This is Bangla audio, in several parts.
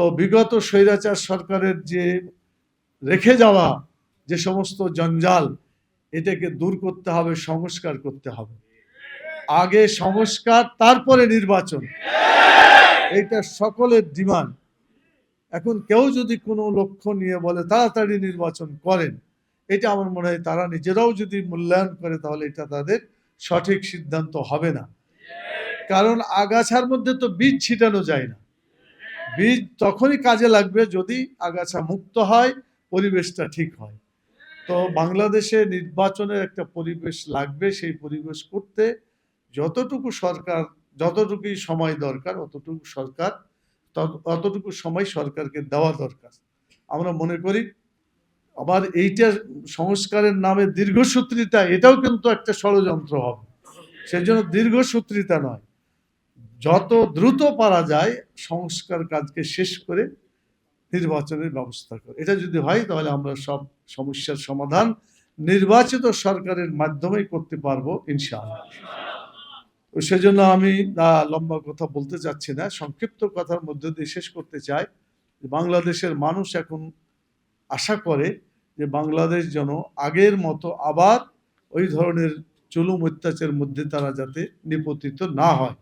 তো বিগত স্বৈরাচার সরকারের যে রেখে যাওয়া যে সমস্ত জঞ্জাল, এটাকে দূর করতে হবে, সংস্কার করতে হবে। আগে সংস্কার, তারপরে নির্বাচন। এটা সকলের ডিমান্ড। এখন কেউ যদি কোনো লক্ষ্য নিয়ে বলে, তাড়াতাড়ি নির্বাচন করেন, এটা আমার মনে হয় তারা নিজেরাও যদি মূল্যায়ন করে, তাহলে এটা তাদের সঠিক সিদ্ধান্ত হবে না। কারণ আগাছার মধ্যে তো বীজ ছিটানো যায় না। বীজ তখনই কাজে লাগবে যদি আগাছা মুক্ত হয়, পরিবেশটা ঠিক হয়। তো বাংলাদেশে নির্বাচনের একটা পরিবেশ লাগবে সেই পরিবেশ করতে। যতটুকু সরকার, যতটুকুই সময় দরকার, অতটুকু সরকার অতটুকু সময় সরকারকে দেওয়া দরকার। আমরা মনে করি, আবার এইটা সংস্কারের নামে দীর্ঘসূত্রিতা, এটাও কিন্তু একটা ষড়যন্ত্র হবে। সেজন্য দীর্ঘসূত্রিতা নয়। যত দ্রুত পারা যায় সংস্কার কাজকে শেষ করে নির্বাচনের ব্যবস্থা করে। এটা যদি হয়, তাহলে আমরা সব সমস্যার সমাধান নির্বাচিত সরকারের মাধ্যমেই করতে পারব, ইনশাআল্লাহ। সেজন্য আমি লম্বা কথা বলতে চাচ্ছি না, সংক্ষিপ্ত কথার মধ্যে দিয়ে শেষ করতে চাই বাংলাদেশের মানুষ এখন আশা করে যে বাংলাদেশ যেন আগের মতো আবার ওই ধরনের চুলুম অত্যাচারের মধ্যে তারা যাতে নিপতিত না হয়।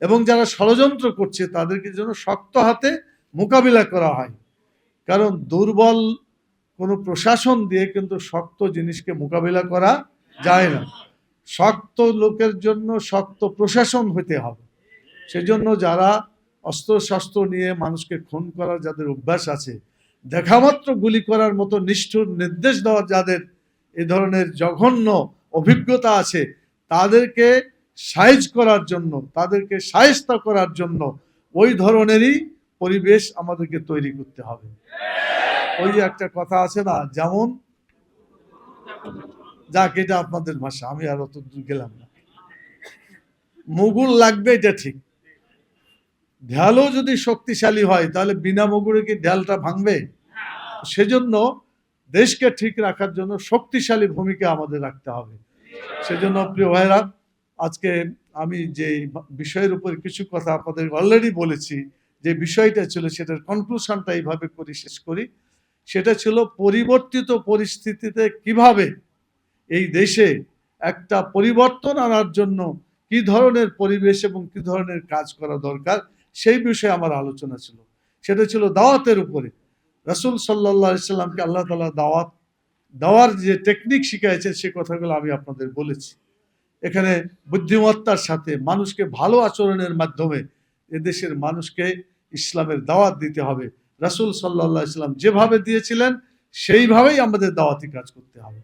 এবং যারা ষড়যন্ত্র করছে, তাদেরকে যেন শক্ত হাতে মোকাবিলা করা হয়। কারণ দুর্বল কোনো প্রশাসন দিয়ে কিন্তু শক্ত জিনিসকে মোকাবিলা করা যায় না। শক্ত লোকের জন্য শক্ত প্রশাসন হতে হবে। সেজন্য যারা অস্ত্রশস্ত্র নিয়ে মানুষকে খুন করার যাদের অভ্যাস আছে দেখামাত্র গুলি করার মতো নিষ্ঠুর নির্দেশ দেওয়ার যাদের এ ধরনের জঘন্য অভিজ্ঞতা আছে, তাদেরকে সাইজ করার জন্য, তাদেরকে সায়স্তা করার জন্য ওই ধরনেরই পরিবেশ আমাদেরকে তৈরি করতে হবে। ওই যে একটা কথা আছে না, যেমন যাক, এটা আপনাদের ভাষা, আমি আর অত দূর গেলাম না। মুগুর লাগবে, এটা ঠিক। ঢালও যদি শক্তিশালী হয়, তাহলে বিনা মুগুরে কি ঢালটা ভাঙবে? সেজন্য দেশকে ঠিক রাখার জন্য শক্তিশালী ভূমিকা আমাদের রাখতে হবে। সেজন্য প্রিয় ভাইরা আজকে আমি যে বিষয়ের উপর কিছু কথা আপনাদের অলরেডি বলেছি, যে বিষয়টা ছিল সেটার কনক্লুশনটা এইভাবে করি, শেষ করি। সেটা ছিল পরিবর্তিত পরিস্থিতিতে কীভাবে এই দেশে একটা পরিবর্তন আনার জন্য কি ধরনের পরিবেশ এবং কি ধরনের কাজ করা দরকার, সেই বিষয়ে আমার আলোচনা ছিল। সেটা ছিল দাওয়াতের উপরে। রসুল সাল্লাহ সাল্লামকে আল্লাহ তালা দাওয়াত, দেওয়ার যে টেকনিক শিখাইছেন সে কথাগুলো আমি আপনাদের বলেছি। এখানে বুদ্ধিমত্তার সাথে মানুষকে ভালো আচরণের মাধ্যমে এদেশের মানুষকে ইসলামের দাওয়াত দিতে হবে। রাসুল সাল্লাহ ইসলাম যেভাবে দিয়েছিলেন, সেইভাবেই আমাদের দাওয়াতি কাজ করতে হবে।